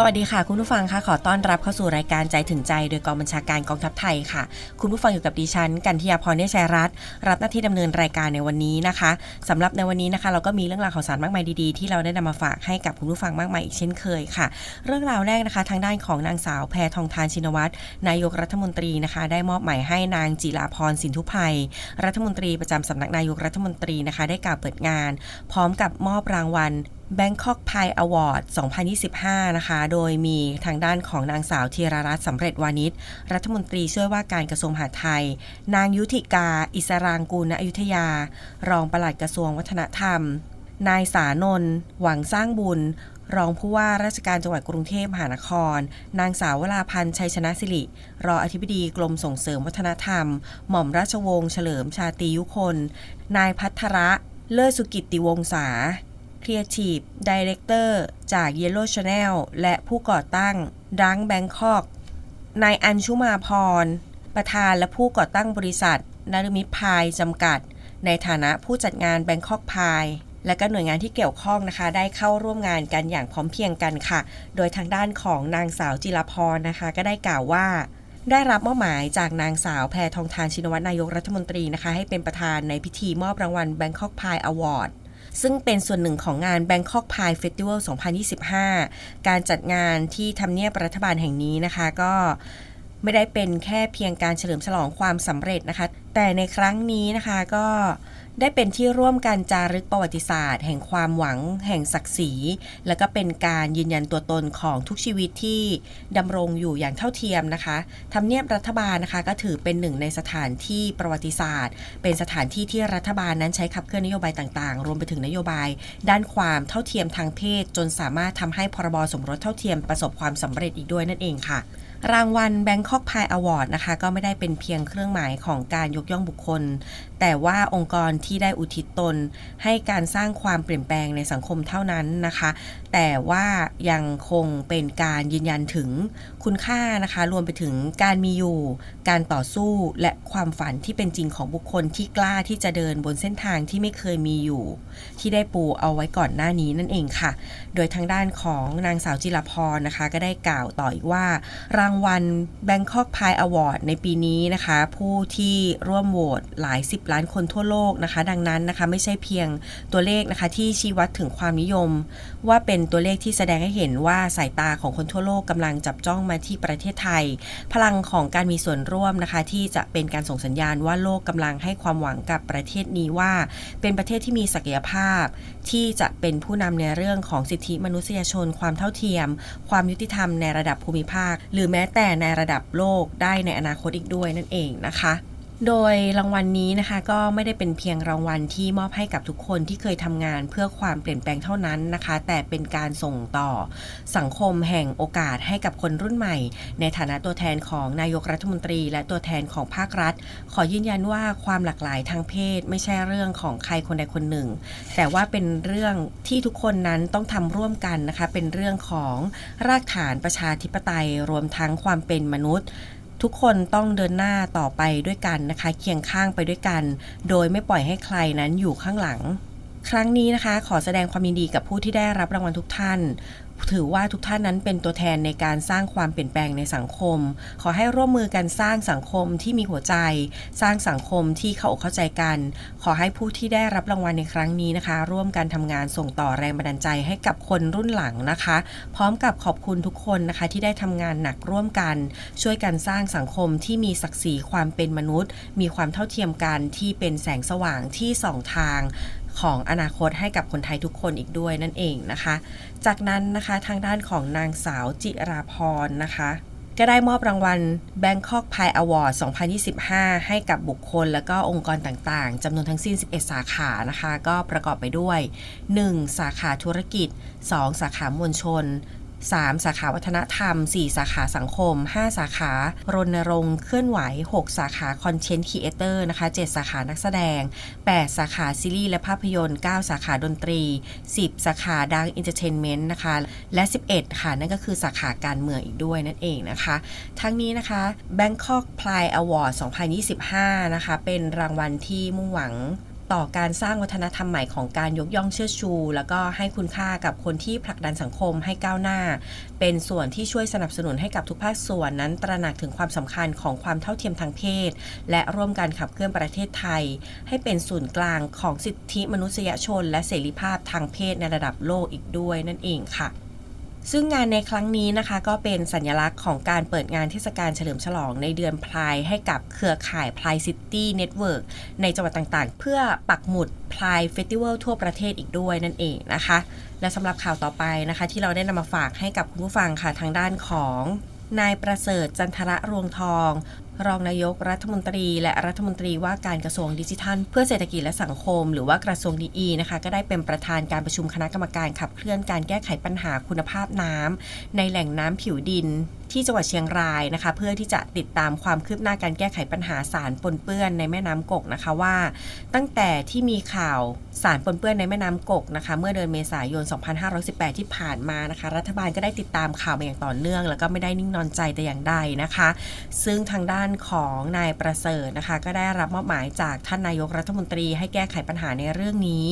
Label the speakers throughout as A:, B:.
A: สวัสดีค่ะ คุณผู้ฟังค่ะขอต้อนรับเข้าสู่รายการใจถึงใจ โดยกองบัญชาการกองทัพไทยค่ะ คุณผู้ฟังอยู่กับดิฉัน กันทิยาพรเนชัยรัตน์รับหน้าที่ดำเนินรายการในวันนี้นะคะสำหรับในวันนี้นะคะ เราก็มีเรื่องราวข่าวสารมากมายดีๆ ที่เราได้นำมาฝากให้กับคุณผู้ฟังมากมายอีกเช่นเคยค่ะ เรื่องราวแรกนะคะทางด้านของนางสาวแพทองทานชินวัตรนายกรัฐมนตรีนะคะ ได้มอบหมายให้นางจิราพรสินทุภัยรัฐมนตรีประจำสำนักนายกรัฐมนตรีนะคะ ได้กล่าวเปิดงาน พร้อมกับมอบรางวัล Bangkok Pie Award 2025 นะคะ โดยมีทางด้านของนางสาวธีรรัตน์สำเร็จวานิชรัฐมนตรีช่วยว่าการกระทรวงมหาดไทย นางยุธิกา อิสรางกูลณอยุธยา รองปลัดกระทรวงวัฒนธรรม นายสานนท์หวังสร้างบุญ รองผู้ว่าราชการจังหวัดกรุงเทพมหานคร นางสาววราพันธ์ชัยชนะสิริ รองอธิบดีกรมส่งเสริมวัฒนธรรม หม่อมราชวงศ์เฉลิมชาตรียุคน นายพัทระเลิศสุกิตติวงศา Creative Director จาก Yellow Channel และผู้ก่อตั้งดังแบงคอกนายอัญชุมาพร ประธานและผู้ก่อตั้งบริษัทนารมิตพายจำกัด ในฐานะผู้จัดงานแบงคอกพายและก็หน่วยงานที่เกี่ยวข้องนะคะ ได้เข้าร่วมงานกันอย่างพร้อมเพียงกันค่ะ โดยทางด้านของนางสาวจิรพรนะคะ ก็ได้กล่าวว่า ได้รับมอบหมายจากนางสาวแพทองทานชินวัตรนายกรัฐมนตรีนะคะ ให้เป็นประธานในพิธีมอบรางวัล Bangkok Pie Award ซึ่งเป็นส่วนหนึ่งของงาน Bangkok Pie Festival 2025 การจัดงานที่ทำเนียบรัฐบาลแห่งนี้นะคะก็ไม่ได้เป็นแค่เพียงการเฉลิมฉลองความสำเร็จนะคะ แต่ในครั้งนี้นะคะก็ ได้เป็นที่ร่วมกันจารึกประวัติศาสตร์ แห่งความหวัง แห่งศักดิ์ศรี และก็เป็นการยืนยันตัวตนของทุกชีวิตที่ดำรงอยู่อย่างเท่าเทียมนะคะทำเนียบรัฐบาลนะคะก็ถือเป็นหนึ่งในสถานที่ประวัติศาสตร์ เป็นสถานที่ที่รัฐบาลนั้นใช้ขับเคลื่อนนโยบายต่างๆ รวมไปถึงนโยบาย ด้านความเท่าเทียมทางเพศ จนสามารถทำให้พรบสมรสเท่าเทียมประสบความสำเร็จอีกด้วยนั่นเองค่ะ รางวัล Bangkok Pie Award นะคะก็ไม่ได้เป็นเพียงเครื่องหมายของการยกย่องบุคคล แต่ว่าองค์กรที่ได้อุทิศตน ให้การสร้างความเปลี่ยนแปลงในสังคมเท่านั้นนะคะ แต่ว่ายังคงเป็นการยืนยันถึงคุณค่านะคะ รวมไปถึงการมีอยู่ การต่อสู้และความฝันที่เป็นจริงของบุคคลที่กล้าที่จะเดินบนเส้นทางที่ไม่เคยมีอยู่ ที่ได้ปูเอาไว้ก่อนหน้านี้นั่นเองค่ะ โดยทางด้านของนางสาวจิรพรนะคะ ก็ได้กล่าวต่ออีกว่าเราางวัล Bangkok Pie Award ในปีนี้นะคะ ผู้ที่ร่วมโหวตหลาย 10 ล้านคนทั่วโลกนะคะ ดังนั้นนะคะไม่ใช่เพียงตัวเลขนะคะที่ชี้วัดถึงความนิยม ว่าเป็นตัวเลขที่แสดงให้เห็นว่าสายตาของคนทั่วโลกกำลังจับจ้องมาที่ประเทศไทย พลังของการมีส่วนร่วมนะคะ ที่จะเป็นการส่งสัญญาณว่าโลกกำลังให้ความหวังกับประเทศนี้ว่า เป็นประเทศที่มีศักยภาพ ที่จะเป็นผู้นำในเรื่องของสิทธิมนุษยชน ความเท่าเทียม ความยุติธรรมในระดับภูมิภาค หรือแม้แต่ในระดับโลกได้ในอนาคตอีกด้วยนั่นเองนะคะ โดยรางวัลนนี้นะคะก็ไม่ได้เป็นเพียงรางวัลที่มอบให้กับทุกคนที่เคยทำงานเพื่อความเปลี่ยนแปลงเท่านั้นนะคะ แต่เป็นการส่งต่อสังคมแห่งโอกาสให้กับคนรุ่นใหม่ ในฐานะตัวแทนของนายกรัฐมนตรี และตัวแทนของภาครัฐ ขอยืนยันว่าความหลากหลายทางเพศ ไม่ใช่เรื่องของใครคนใดคนหนึ่ง แต่ว่าเป็นเรื่องที่ทุกคนนั้นต้องทำร่วมกันนะคะเป็นเรื่องของรากฐานประชาธิปไตยรวมทั้งความเป็นมนุษย์ ทุกคนต้องเดินหน้าต่อไปด้วยกันนะคะ เคียงข้างไปด้วยกัน โดยไม่ปล่อยให้ใครนั้นอยู่ข้างหลัง ครั้งนี้นะคะ ขอแสดงความยินดีกับผู้ที่ได้รับรางวัลทุกท่าน ถือว่าทุกท่านนั้นเป็นตัวแทนในการสร้างความเปลี่ยนแปลงในสังคม ขอให้ร่วมมือกันสร้างสังคมที่มีหัวใจ สร้างสังคมที่เข้าอกเข้าใจกัน ขอให้ผู้ที่ได้รับรางวัลในครั้งนี้นะคะ ร่วมกันทำงานส่งต่อแรงบันดาลใจให้กับคนรุ่นหลังนะคะ พร้อมกับขอบคุณทุกคนนะคะที่ได้ทำงานหนักร่วมกัน ช่วยกันสร้างสังคมที่มีศักดิ์ศรีความเป็นมนุษย์ มีความเท่าเทียมกันที่เป็นแสงสว่างที่สองทาง ของอนาคตให้กับคนไทยทุกคนอีกด้วยนั่นเองนะคะ จากนั้นนะคะทางด้านของนางสาวจิราพรนะคะก็ได้มอบรางวัล Bangkok Pie Award 2025 ให้กับบุคคลและก็องค์กรต่างๆ จำนวนทั้งสิ้น 11 สาขานะคะ ก็ประกอบไปด้วย 1. สาขาธุรกิจ 2. สาขามวลชน 3 สาขาวัฒนธรรม 4 สาขาสังคม 5 สาขารณรงค์เคลื่อนไหว 6 สาขาคอนเทนต์ครีเอเตอร์นะคะ 7 สาขานักแสดง 8 สาขาซีรีส์และภาพยนตร์ 9 สาขาดนตรี 10 สาขาดังอินเตอร์เทนเมนต์นะคะ และ 11 ค่ะ นั่นก็คือสาขาการเมืองอีกด้วยนั่นเองนะคะ ทั้งนี้นะคะ Bangkok Pride Award 2025 นะคะ เป็นรางวัลที่มุ่งหวัง ต่อการสร้างวัฒนธรรมใหม่ของการยกย่องเชิดชู แล้วก็ให้คุณค่ากับคนที่ผลักดันสังคมให้ก้าวหน้า เป็นส่วนที่ช่วยสนับสนุนให้กับทุกภาคส่วนนั้นตระหนักถึงความสำคัญของความเท่าเทียมทางเพศ และร่วมกันขับเคลื่อนประเทศไทย ให้เป็นศูนย์กลางของสิทธิมนุษยชน และเสรีภาพทางเพศในระดับโลกอีกด้วยนั่นเองค่ะ ซึ่งงานในครั้งนี้นะคะก็เป็นสัญลักษณ์ของการเปิดงานเทศกาลเฉลิมฉลองในเดือนพลายให้กับเครือข่ายพลายซิตี้เน็ตเวิร์กในจังหวัดต่างๆ เพื่อปักหมุดพลายเฟสติวัลทั่วประเทศอีกด้วยนั่นเองนะคะ และสำหรับข่าวต่อไปนะคะ ที่เราได้นำมาฝากให้กับคุณผู้ฟังค่ะทางด้านของนายประเสริฐจันทระรวงทอง รองนายกรัฐมนตรี และรัฐมนตรีว่าการกระทรวงดิจิทัล เพื่อเศรษฐกิจและสังคม หรือว่ากระทรวงดีนะคะก็ได้เป็นประธานการประชุมคณะกรรมการขับเคลื่อนการแก้ไขปัญหาคุณภาพน้ำในแหล่งน้ำผิวดิน ที่จังหวัดเชียงรายนะคะ เพื่อที่จะติดตามความคืบหน้าการแก้ไขปัญหาสารปนเปื้อนในแม่น้ำกกนะคะว่า ตั้งแต่ที่มีข่าวสารปนเปื้อนในแม่น้ำกกนะคะ เมื่อเดือนเมษายน 2518 ที่ผ่านมานะคะ รัฐบาลก็ได้ติดตามข่าวมาอย่างต่อเนื่อง แล้วก็ไม่ได้นิ่งนอนใจแต่อย่างใดนะคะ ซึ่งทางด้านของนายประเสริฐนะคะ ก็ได้รับมอบหมายจากท่านนายกรัฐมนตรี ให้แก้ไขปัญหาในเรื่องนี้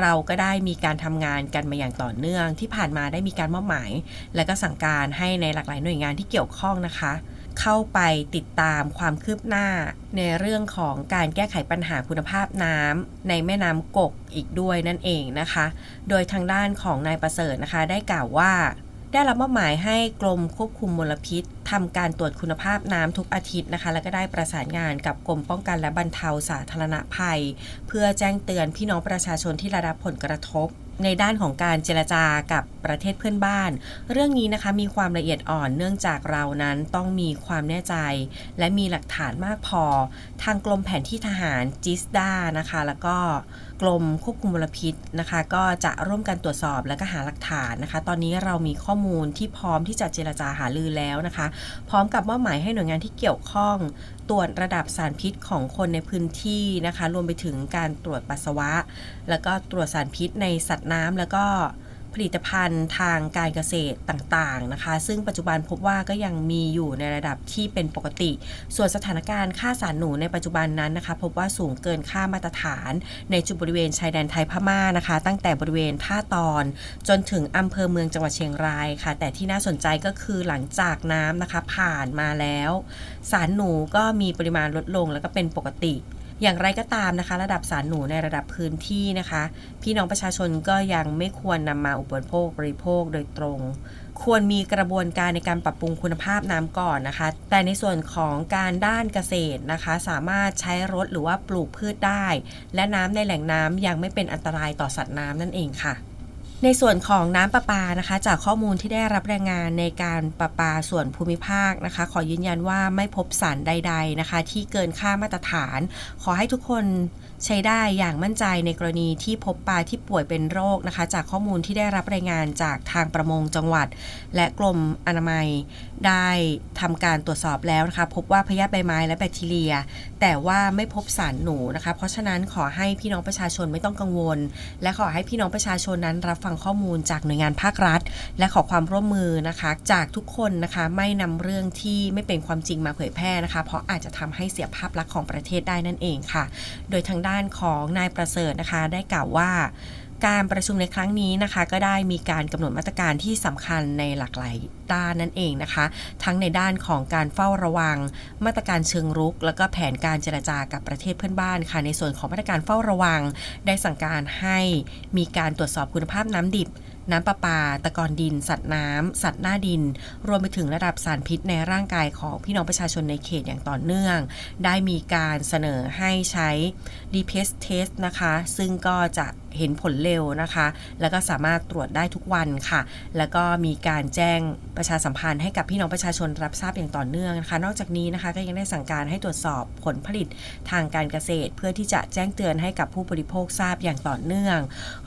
A: เราก็ได้มีการทำงานกันมาอย่างต่อเนื่อง ที่ผ่านมาได้มีการมอบหมาย และก็สั่งการให้ในหลากหลายหน่วยงานที่เกี่ยวข้องนะคะ เข้าไปติดตามความคืบหน้าในเรื่องของการแก้ไขปัญหาคุณภาพน้ำในแม่น้ำกกอีกด้วยนั่นเองนะคะ โดยทางด้านของนายประเสริฐนะคะ ได้กล่าวว่าได้รับมอบหมายให้กรมควบคุมมลพิษทำการตรวจคุณภาพน้ำทุกอาทิตย์นะคะ แล้วก็ได้ประสานงานกับกรมป้องกันและบรรเทาสาธารณภัย เพื่อแจ้งเตือนพี่น้องประชาชนที่ได้รับผลกระทบในด้านของการเจรจากับประเทศเพื่อนบ้าน เรื่องนี้นะคะมีความละเอียดอ่อนเนื่องจากเรานั้นต้องมีความแน่ใจ และมีหลักฐานมากพอ ทางกรมแผนที่ทหารจิสดานะคะ แล้วก็กรมควบคุมมลพิษนะคะ ก็จะร่วมกันตรวจสอบและก็หาหลักฐานนะคะ ตอนนี้เรามีข้อมูลที่พร้อมที่จะเจรจาหารือแล้วนะคะ พร้อมกับมอบหมายให้หน่วยงานที่เกี่ยวข้อง ตรวจระดับสารพิษของคนในพื้นที่นะคะ รวมไปถึงการตรวจปัสสาวะ แล้วก็ตรวจสารพิษในสัตวน้ำแล้วก็ผลิตภัณฑ์ทางการเกษตรต่างๆนะคะ ซึ่งปัจจุบันพบว่าก็ยังมีอยู่ในระดับที่เป็นปกติ ส่วนสถานการณ์ค่าสารหนูในปัจจุบันนั้นนะคะ พบว่าสูงเกินค่ามาตรฐาน ในจุดบริเวณชายแดนไทยพม่านะคะ ตั้งแต่บริเวณท่าตอน จนถึงอำเภอเมืองจังหวัดเชียงรายค่ะ แต่ที่น่าสนใจก็คือหลังจากน้ำนะคะผ่านมาแล้ว สารหนูก็มีปริมาณลดลงแล้วก็เป็นปกติ อย่างไรก็ตามนะคะ ระดับสารหนูในระดับพื้นที่นะคะ พี่น้องประชาชนก็ยังไม่ควรนำมาอุปโภคบริโภคโดยตรง ควรมีกระบวนการในการปรับปรุงคุณภาพน้ำก่อนนะคะ แต่ในส่วนของการด้านเกษตรนะคะ สามารถใช้รถหรือว่าปลูกพืชได้ และน้ำในแหล่งน้ำยังไม่เป็นอันตรายต่อสัตว์น้ำนั่นเองค่ะ ในส่วนของน้ำประปานะคะ จากข้อมูลที่ได้รับรายงานในการประปาส่วนภูมิภาคนะคะ ขอยืนยันว่าไม่พบสารใด ๆนะคะ ที่เกินค่ามาตรฐาน ขอให้ทุกคน ใช้ได้อย่างมั่นใจในกรณีที่พบปลาที่ป่วยเป็นโรคนะคะ จากข้อมูลที่ได้รับรายงานจากทางประมงจังหวัด และกรมอนามัย ได้ทำการตรวจสอบแล้วนะคะ พบว่าพยาธิใบไม้และแบคทีเรีย แต่ว่าไม่พบสารหนูนะคะ เพราะฉะนั้นขอให้พี่น้องประชาชนไม่ต้องกังวล และขอให้พี่น้องประชาชนนั้นรับฟังข้อมูลจากหน่วยงานภาครัฐ และขอความร่วมมือนะคะ จากทุกคนนะคะไม่นำเรื่องที่ไม่เป็นความจริงมาเผยแพร่นะคะ เพราะอาจจะทำให้เสียภาพลักษณ์ของประเทศได้นั่นเองค่ะ โดยทางด้านานของนายประเสริฐนะคะ ได้กล่าวว่าการประชุมในครั้งนี้นะคะก็ได้มีการกำหนดมาตรการที่สำคัญในหลากหลายด้านนั่นเองนะคะ ทั้งในด้านของการเฝ้าระวัง มาตรการเชิงรุก แล้วก็แผนการเจรจากับประเทศเพื่อนบ้านค่ะ ในส่วนของมาตรการเฝ้าระวัง ได้สั่งการให้มีการตรวจสอบคุณภาพน้ำดิบ น้ำประปา ตะกอนดิน สัตว์น้ำ สัตว์หน้าดิน รวมไปถึงระดับสารพิษในร่างกายของพี่น้องประชาชนในเขตอย่างต่อเนื่อง ได้มีการเสนอให้ใช้ d p s test นะคะ ซึ่งก็จะ เห็นผลเร็วนะคะ แล้วก็สามารถตรวจได้ทุกวันค่ะ แล้วก็มีการแจ้งประชาสัมพันธ์ให้กับพี่น้องประชาชนรับทราบอย่างต่อเนื่องนะคะ นอกจากนี้นะคะก็ยังได้สั่งการให้ตรวจสอบผลผลิตทางการเกษตร เพื่อที่จะแจ้งเตือนให้กับผู้บริโภคทราบอย่างต่อเนื่อง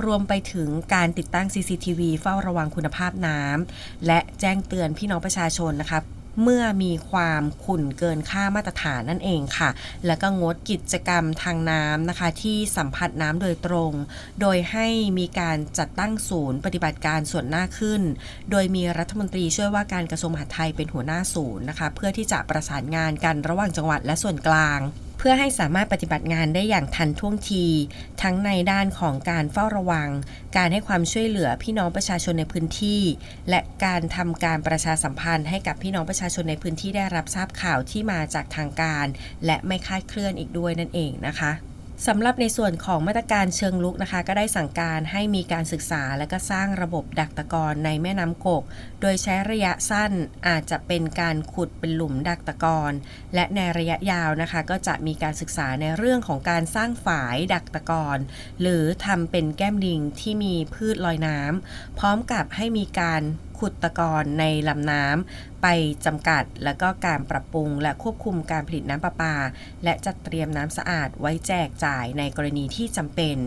A: รวมไปถึงการติดตั้ง CCTV เฝ้าระวังคุณภาพน้ำและแจ้งเตือนพี่น้องประชาชนนะคะ เมื่อมีความขุ่นเกินค่ามาตรฐานนั่นเองค่ะ แล้วก็งดกิจกรรมทางน้ำนะคะ ที่สัมผัสน้ำโดยตรง โดยให้มีการจัดตั้งศูนย์ปฏิบัติการส่วนหน้าขึ้น โดยมีรัฐมนตรีช่วยว่าการกระทรวงมหาดไทยเป็นหัวหน้าศูนย์นะคะ เพื่อที่จะประสานงานกันระหว่างจังหวัดและส่วนกลาง พื่อให้สามารถปฏิบัติงานได้อย่างทันท่วงที ทั้งในด้านของการเฝ้าระวัง การให้ความช่วยเหลือพี่น้องประชาชนในพื้นที่ และการทำการประชาสัมพันธ์ให้กับพี่น้องประชาชนในพื้นที่ได้รับทราบข่าวที่มาจากทางการ และไม่คาดเคลื่อนอีกด้วยนั่นเองนะคะ สำหรับในส่วนของมาตรการเชิงลุกนะคะ ก็ได้สั่งการให้มีการศึกษาและก็สร้างระบบดักตะกอนในแม่น้ำกก โดยใช้ระยะสั้นอาจจะเป็นการขุดเป็นหลุมดักตะกอนและในระยะยาวนะคะ ก็จะมีการศึกษาในเรื่องของการสร้างฝายดักตะกอนหรือทำเป็นแก้มลิงที่มีพืชลอยน้ำพร้อมกับให้มีการขุดตะกอนในลำน้ำ ไปจำกัด แล้วก็การปรับปรุง และควบคุมการผลิตน้ำประปา และจัดเตรียมน้ำสะอาดไว้แจกจ่ายในกรณีที่จำเป็น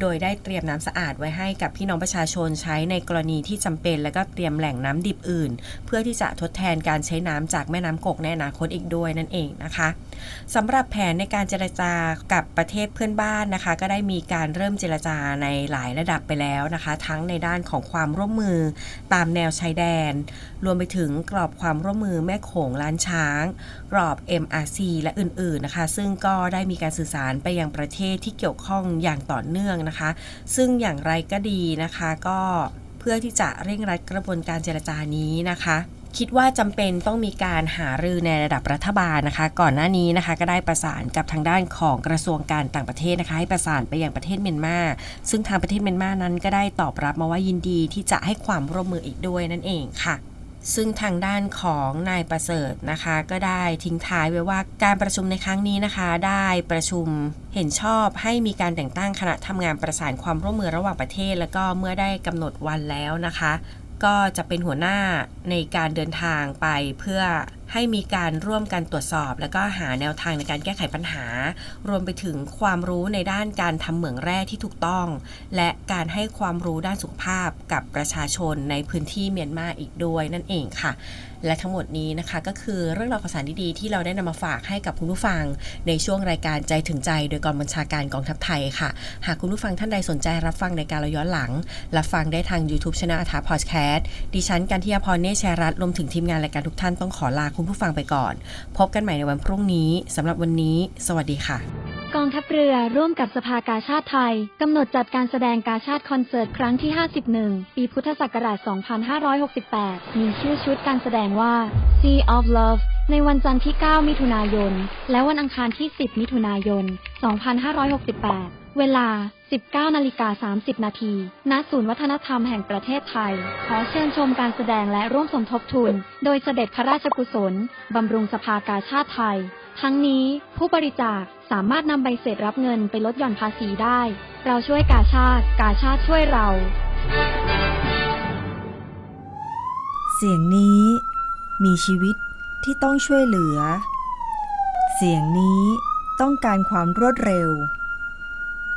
A: โดยได้เตรียมน้ำสะอาดไว้ให้กับพี่น้องประชาชนใช้ในกรณีที่จำเป็น แล้วก็เตรียมแหล่งน้ำดิบอื่น เพื่อที่จะทดแทนการใช้น้ำจากแม่น้ำกกในอนาคตอีกด้วยนั่นเองนะคะสำหรับแผนในการเจรจากับประเทศเพื่อนบ้านนะคะ ก็ได้มีการเริ่มเจรจาในหลายระดับไปแล้วนะคะ ทั้งในด้านของความร่วมมือตามแนวชายแดน รวมไปถึงกรอบความความร่วมมือแม่โขงล้านช้างกรอบ MRC และอื่นๆนะคะ ซึ่งก็ได้มีการสื่อสารไปยังประเทศที่เกี่ยวข้องอย่างต่อเนื่องนะคะ ซึ่งอย่างไรก็ดีนะคะก็เพื่อที่จะเร่งรัดกระบวนการเจรจานี้นะคะคิดว่าจำเป็นต้องมีการหารือในระดับรัฐบาลนะคะ ก่อนหน้านี้นะคะก็ได้ประสานกับทางด้านของกระทรวงการต่างประเทศนะคะ ให้ประสานไปยังประเทศเมียนมาซึ่งทางประเทศเมียนมานั้นก็ได้ตอบรับมาว่ายินดีที่จะให้ความร่วมมืออีกด้วยนั่นเองค่ะ ซึ่งทางด้านของนายประเสริฐนะคะ ก็ได้ทิ้งท้ายไว้ว่าการประชุมในครั้งนี้นะคะ ได้ประชุมเห็นชอบให้มีการแต่งตั้งคณะทำงานประสานความร่วมมือระหว่างประเทศ แล้วก็เมื่อได้กำหนดวันแล้วนะคะ ก็จะเป็นหัวหน้าในการเดินทางไปเพื่อ ให้มีการร่วมกันตรวจสอบ แล้วก็หาแนวทางในการแก้ไขปัญหา รวมไปถึงความรู้ในด้านการทำเหมืองแร่ที่ถูกต้อง และการให้ความรู้ด้านสุขภาพกับประชาชนในพื้นที่เมียนมาอีกด้วยนั่นเองค่ะ และทั้งหมดนี้นะคะก็คือเรื่องราวข่าวสารดีๆที่เราได้นำมาฝากให้กับคุณผู้ฟัง ในช่วงรายการใจถึงใจ โดยกองบัญชาการกองทัพไทยค่ะ หากคุณผู้ฟังท่านใดสนใจรับฟังในการเราย้อนหลังรับฟังได้ทาง YouTube Channel อาถาพอดแคสต์ดิฉันกันทิยาพรเนชแชยรัตน์รวมถึงทีมงานรายการทุกท่านต้องขอลาคุณผู้ฟังไปก่อน พบกันใหม่ในวันพรุ่งนี้สำหรับวันนี้ สวัสดีค่ะ
B: กองทัพเรือร่วมกับสภากาชาติไทยกำหนดจัดการแสดงกาชาติคอนเสิร์ตครั้งที่ 51 ปีพุทธศักราช 2568 มีชื่อชุดการแสดงว่า Sea of Love ในวันจันทร์ที่ 9 มิถุนายน และวันอังคารที่ 10 มิถุนายน 2568 เวลา 19นาฬิกา30 นาทีณศูนย์วัฒนธรรมแห่งประเทศไทย ขอเชิญชมการแสดงและร่วมสมทบทุน โดยเสด็จพระราชกุศล บำรุงสภากาชาติไทย ทั้งนี้ผู้บริจาคสามารถนำใบเสร็จรับเงินไปลดหย่อนภาษีได้ เราช่วยกาชาติ กาชาติช่วยเรา
C: เสียงนี้มีชีวิตที่ต้องช่วยเหลือ เสียงนี้ต้องการความรวดเร็ว